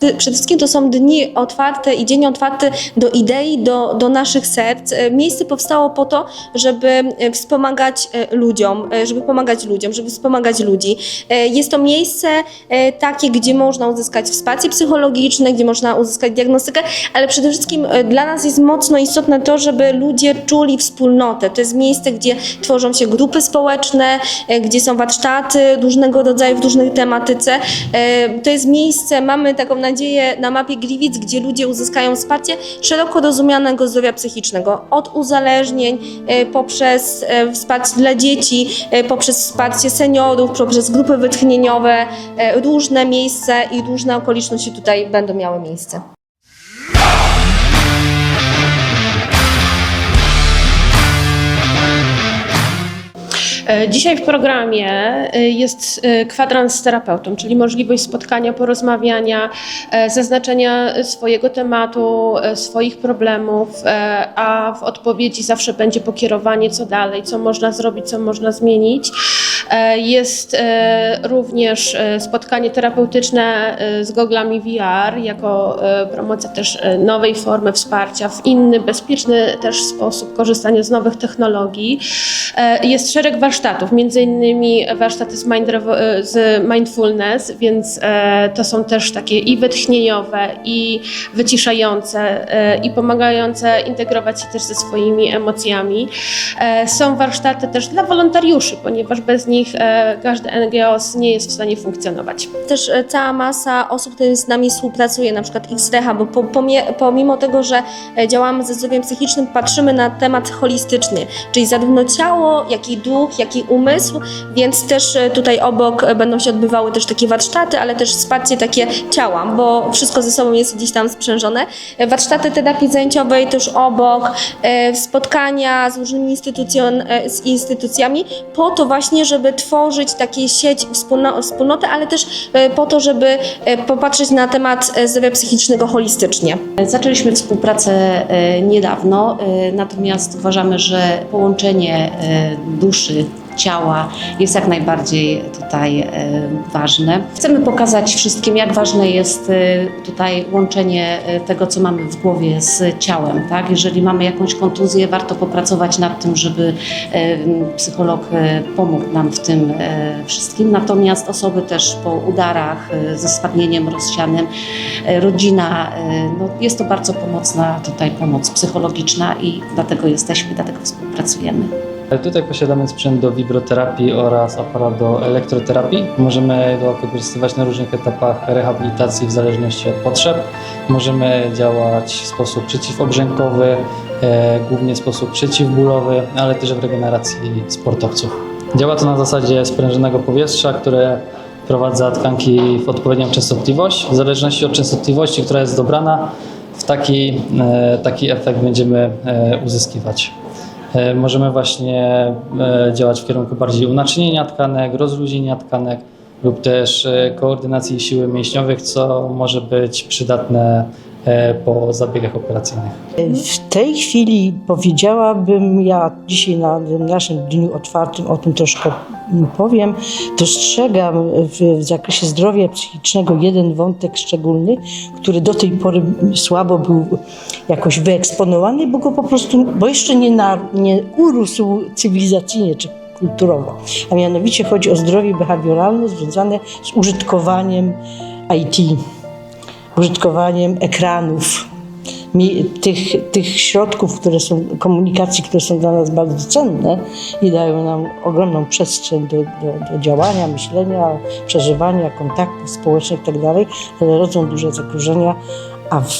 Przede wszystkim to są dni otwarte i dzień otwarty do idei, do, do naszych serc. E, Miejsce powstało po to, żeby e, wspomagać e, ludziom, żeby pomagać ludziom, żeby wspomagać ludzi. Jest to miejsce takie, gdzie można uzyskać wsparcie psychologiczne, gdzie można uzyskać diagnostykę, ale przede wszystkim dla nas jest mocno istotne to, żeby ludzie czuli wspólnotę. To jest miejsce, gdzie tworzą się grupy społeczne, gdzie są warsztaty różnego rodzaju w różnej tematyce. To jest miejsce, mamy taką nadzieję na mapie Gliwic, gdzie ludzie uzyskają wsparcie szeroko rozumianego zdrowia psychicznego. Od uzależnień, e, poprzez e, wsparcie dla dzieci, e, poprzez wsparcie seniorów, poprzez grupy wytchnieniowe. Różne miejsca i różne okoliczności tutaj będą miały miejsce. Dzisiaj w programie e, jest e, kwadrans z terapeutą, czyli możliwość spotkania, porozmawiania, e, zaznaczenia swojego tematu, e, swoich problemów, e, a w odpowiedzi zawsze będzie pokierowanie, co dalej, co można zrobić, co można zmienić. E, Jest e, również e, spotkanie terapeutyczne z goglami VR jako promocja też nowej formy wsparcia w inny, bezpieczny też sposób korzystania z nowych technologii. Jest szereg warsztatów, między innymi warsztaty z, mind, z mindfulness, więc to są też takie i wytchnieniowe, i wyciszające, i pomagające integrować się też ze swoimi emocjami. Są warsztaty też dla wolontariuszy, ponieważ bez nich e, każdy NGOs nie jest w stanie funkcjonować. też e, cała masa osób, które z nami współpracuje, na przykład X-Reha, bo pomimo tego, że e, działamy ze zdrowiem psychicznym, patrzymy na temat holistyczny, czyli zarówno ciało, jak i duch, jak i umysł, więc też tutaj obok będą się odbywały też takie warsztaty, ale też wsparcie takie ciała, bo wszystko ze sobą jest gdzieś tam sprzężone. Warsztaty terapii zajęciowej też obok, spotkania z różnymi instytucjami, po to właśnie, żeby tworzyć takie sieć wspólno, wspólnoty, ale też e, po to, żeby e, popatrzeć na temat e, zdrowia psychicznego holistycznie. Zaczęliśmy współpracę niedawno, natomiast uważamy, że połączenie duszy, ciała jest jak najbardziej tutaj e, ważne. Chcemy pokazać wszystkim, jak ważne jest e, tutaj łączenie e, tego, co mamy w głowie z ciałem. Tak? Jeżeli mamy jakąś kontuzję, warto popracować nad tym, żeby psycholog pomógł nam w tym wszystkim. Natomiast osoby też po udarach, ze spadnieniem rozsianym, rodzina, no jest to bardzo pomocna tutaj pomoc psychologiczna i dlatego jesteśmy, dlatego współpracujemy. Tutaj posiadamy sprzęt do wibroterapii oraz aparat do elektroterapii. Możemy go wykorzystywać na różnych etapach rehabilitacji w zależności od potrzeb. Możemy działać w sposób przeciwobrzękowy, e, głównie w sposób przeciwbólowy, ale też w regeneracji sportowców. Działa to na zasadzie sprężonego powietrza, które wprowadza tkanki w odpowiednią częstotliwość. W zależności od częstotliwości, która jest dobrana, w taki, e, taki efekt będziemy e, uzyskiwać. E, Możemy właśnie e, działać w kierunku bardziej unaczynienia tkanek, rozluźnienia tkanek lub też e, koordynacji siły mięśniowych, co może być przydatne po zabiegach operacyjnych. W tej chwili powiedziałabym, ja dzisiaj na naszym dniu otwartym o tym troszkę powiem, dostrzegam w, w zakresie zdrowia psychicznego jeden wątek szczególny, który do tej pory słabo był jakoś wyeksponowany, bo go po prostu, bo jeszcze nie, na, nie urósł cywilizacyjnie czy kulturowo. A mianowicie chodzi o zdrowie behawioralne związane z użytkowaniem IT, użytkowaniem ekranów, tych, tych środków, które są, komunikacji, które są dla nas bardzo cenne i dają nam ogromną przestrzeń do, do, do działania, myślenia, przeżywania, kontaktów społecznych itd., ale rodzą duże zagrożenia, a w,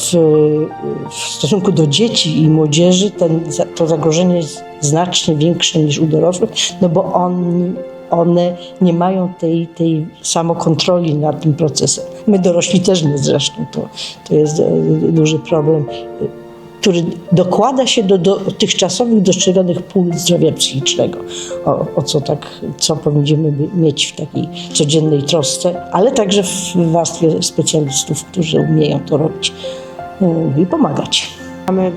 w stosunku do dzieci i młodzieży ten, to zagrożenie jest znacznie większe niż u dorosłych, no bo oni one nie mają tej, tej samokontroli nad tym procesem. My dorośli też nie zresztą, to, to jest e, duży problem, który dokłada się do dotychczasowych dostrzeganych pól zdrowia psychicznego, o, o co tak, co powinniśmy mieć w takiej codziennej trosce, ale także w warstwie specjalistów, którzy umieją to robić e, i pomagać. Mamy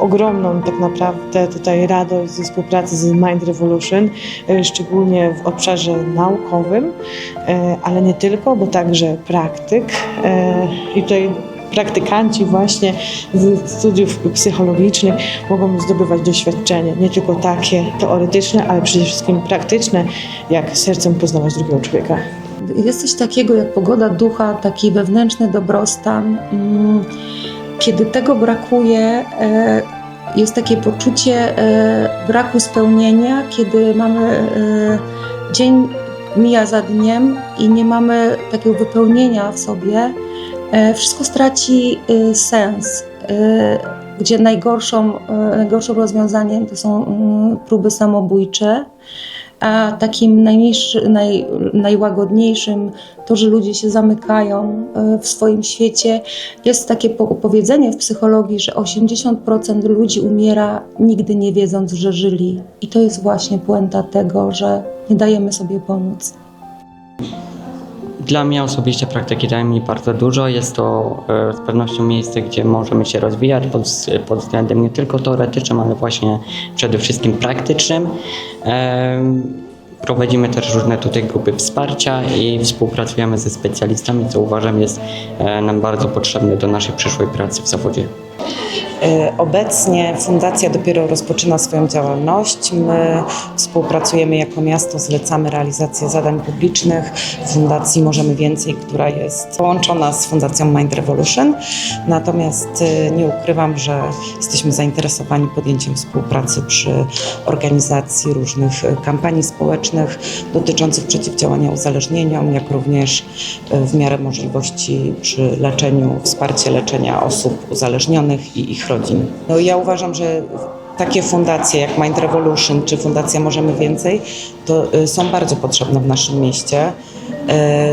ogromną tak naprawdę tutaj radość ze współpracy z Mind Revolution, e, szczególnie w obszarze naukowym, e, ale nie tylko, bo także praktyk. E, I tutaj praktykanci właśnie z studiów psychologicznych mogą zdobywać doświadczenie, nie tylko takie teoretyczne, ale przede wszystkim praktyczne, jak sercem poznawać drugiego człowieka. Jest coś takiego jak pogoda ducha, taki wewnętrzny dobrostan. Mm, Kiedy tego brakuje, e, jest takie poczucie e, braku spełnienia, kiedy mamy e, dzień mija za dniem i nie mamy takiego wypełnienia w sobie, wszystko straci sens. Gdzie najgorszą, najgorszym rozwiązaniem to są mm, próby samobójcze. A takim najmniejszy, naj, najłagodniejszym to, że ludzie się zamykają e, w swoim świecie. Jest takie po- powiedzenie w psychologii, że 80% ludzi umiera nigdy nie wiedząc, że żyli. I to jest właśnie puenta tego, że nie dajemy sobie pomóc. Dla mnie osobiście praktyki dają mi bardzo dużo. Jest to e, z pewnością miejsce, gdzie możemy się rozwijać pod, pod względem nie tylko teoretycznym, ale właśnie przede wszystkim praktycznym. Em, Prowadzimy też różne tutaj grupy wsparcia i współpracujemy ze specjalistami, co uważam jest e, nam bardzo potrzebne do naszej przyszłej pracy w zawodzie. E, Obecnie fundacja dopiero rozpoczyna swoją działalność. My współpracujemy jako miasto, zlecamy realizację zadań publicznych Fundacji Możemy Więcej, która jest połączona z Fundacją Mind Revolution. Natomiast e, nie ukrywam, że jesteśmy zainteresowani podjęciem współpracy przy organizacji różnych e, kampanii społecznych dotyczących przeciwdziałania uzależnieniom, jak również w miarę możliwości przy leczeniu, wsparcie leczenia osób uzależnionych i ich rodzin. No, ja uważam, że takie fundacje jak Mind Revolution czy Fundacja Możemy Więcej to y, są bardzo potrzebne w naszym mieście.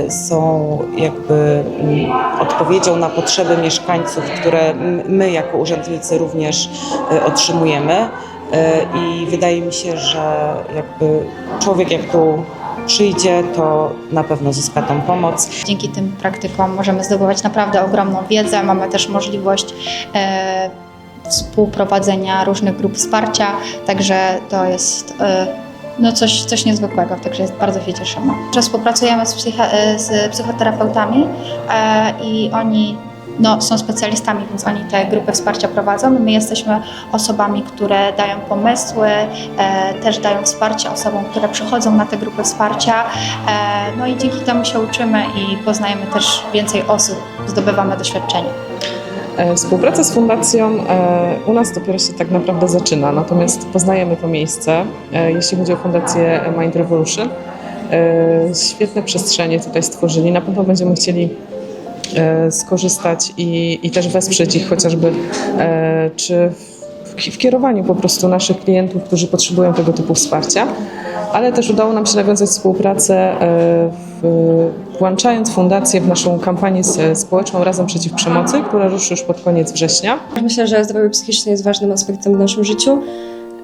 Y, Są jakby mm, odpowiedzią na potrzeby mieszkańców, które my jako urzędnicy również y, otrzymujemy. I wydaje mi się, że jakby człowiek jak tu przyjdzie, to na pewno zyska tą pomoc. Dzięki tym praktykom możemy zdobywać naprawdę ogromną wiedzę. Mamy też możliwość e, współprowadzenia różnych grup wsparcia, także to jest e, no coś, coś niezwykłego, także bardzo się cieszymy. Współpracujemy z, e, z psychoterapeutami e, i oni no, są specjalistami, więc oni te grupy wsparcia prowadzą. My jesteśmy osobami, które dają pomysły, e, też dają wsparcie osobom, które przychodzą na te grupy wsparcia. E, no i dzięki temu się uczymy i poznajemy też więcej osób, zdobywamy doświadczenie. E, Współpraca z fundacją e, u nas dopiero się tak naprawdę zaczyna, natomiast poznajemy to miejsce. E, Jeśli chodzi o fundację Mind Revolution, świetne przestrzenie tutaj stworzyli. Na pewno będziemy chcieli skorzystać i, i też wesprzeć ich chociażby e, czy w, kierowaniu po prostu naszych klientów, którzy potrzebują tego typu wsparcia. Ale też udało nam się nawiązać współpracę, e, włączając fundację w naszą kampanię społeczną Razem Przeciw Przemocy, która ruszy już pod koniec września. Myślę, że zdrowie psychiczne jest ważnym aspektem w naszym życiu.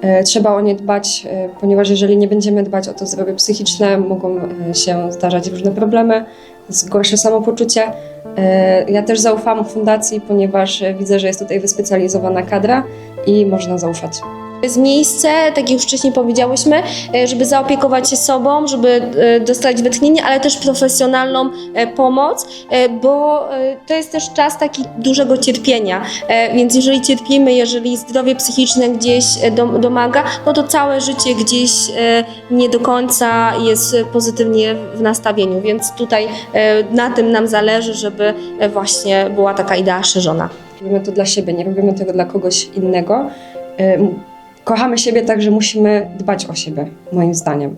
E, Trzeba o nie dbać, e, ponieważ jeżeli nie będziemy dbać o to zdrowie psychiczne, mogą e, się zdarzać różne problemy, gorsze samopoczucie. Ja też zaufam fundacji, ponieważ widzę, że jest tutaj wyspecjalizowana kadra i można zaufać. Jest miejsce, tak jak już wcześniej powiedziałyśmy, e, żeby zaopiekować się sobą, żeby e, dostać wytchnienie, ale też profesjonalną e, pomoc, bo to jest też czas taki dużego cierpienia. Więc jeżeli cierpimy, jeżeli zdrowie psychiczne gdzieś dom- domaga, no to całe życie gdzieś nie do końca jest pozytywnie w nastawieniu. Więc tutaj na tym nam zależy, żeby właśnie była taka idea szerzona. Robimy to dla siebie, nie robimy tego dla kogoś innego kochamy siebie, także musimy dbać o siebie, moim zdaniem.